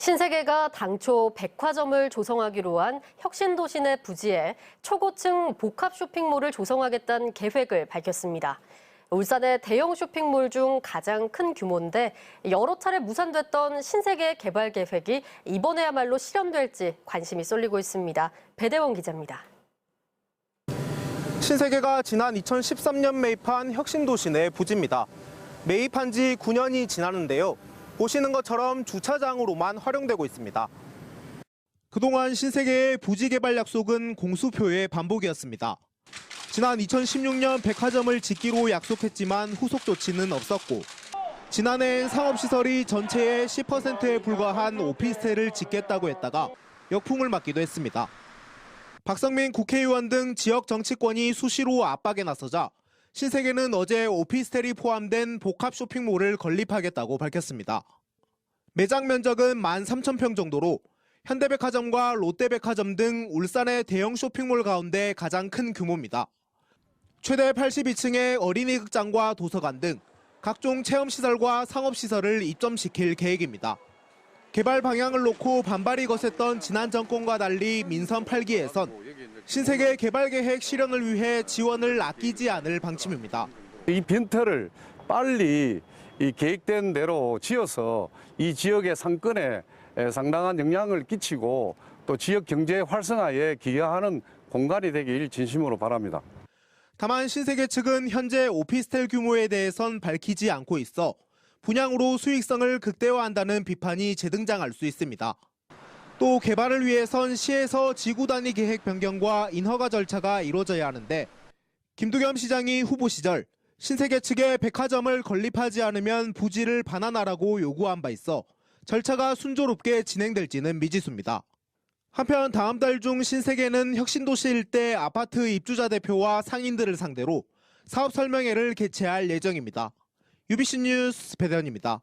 신세계가 당초 백화점을 조성하기로 한 혁신도시 내 부지에 초고층 복합 쇼핑몰을 조성하겠다는 계획을 밝혔습니다. 울산의 대형 쇼핑몰 중 가장 큰 규모인데 여러 차례 무산됐던 신세계 개발 계획이 이번에야말로 실현될지 관심이 쏠리고 있습니다. 배대원 기자입니다. 신세계가 지난 2013년 매입한 혁신도시 내 부지입니다. 매입한 지 9년이 지났는데요. 보시는 것처럼 주차장으로만 활용되고 있습니다. 그동안 신세계의 부지 개발 약속은 공수표의 반복이었습니다. 지난 2016년 백화점을 짓기로 약속했지만 후속 조치는 없었고 지난해엔 상업시설이 전체의 10%에 불과한 오피스텔을 짓겠다고 했다가 역풍을 맞기도 했습니다. 박성민 국회의원 등 지역 정치권이 수시로 압박에 나서자 신세계는 어제 오피스텔이 포함된 복합 쇼핑몰을 건립하겠다고 밝혔습니다. 매장 면적은 13,000평 정도로 현대백화점과 롯데백화점 등 울산의 대형 쇼핑몰 가운데 가장 큰 규모입니다. 최대 82층의 어린이 극장과 도서관 등 각종 체험시설과 상업시설을 입점시킬 계획입니다. 개발 방향을 놓고 반발이 거셌던 지난 정권과 달리 민선 8기에선 신세계 개발 계획 실현을 위해 지원을 아끼지 않을 방침입니다. 이 빈터를 빨리 이 계획된 대로 지어서 이 지역의 상권에 에, 상당한 영향을 끼치고 또 지역 경제 활성화에 기여하는 공간이 되길 진심으로 바랍니다. 다만 신세계 측은 현재 오피스텔 규모에 대해선 밝히지 않고 있어 분양으로 수익성을 극대화한다는 비판이 재등장할 수 있습니다. 또 개발을 위해선 시에서 지구 단위 계획 변경과 인허가 절차가 이루어져야 하는데 김두겸 시장이 후보 시절 신세계 측에 백화점을 건립하지 않으면 부지를 반환하라고 요구한 바 있어 절차가 순조롭게 진행될지는 미지수입니다. 한편 다음 달 중 신세계는 혁신도시 일대 아파트 입주자 대표와 상인들을 상대로 사업 설명회를 개최할 예정입니다. UBC 뉴스 배대현입니다.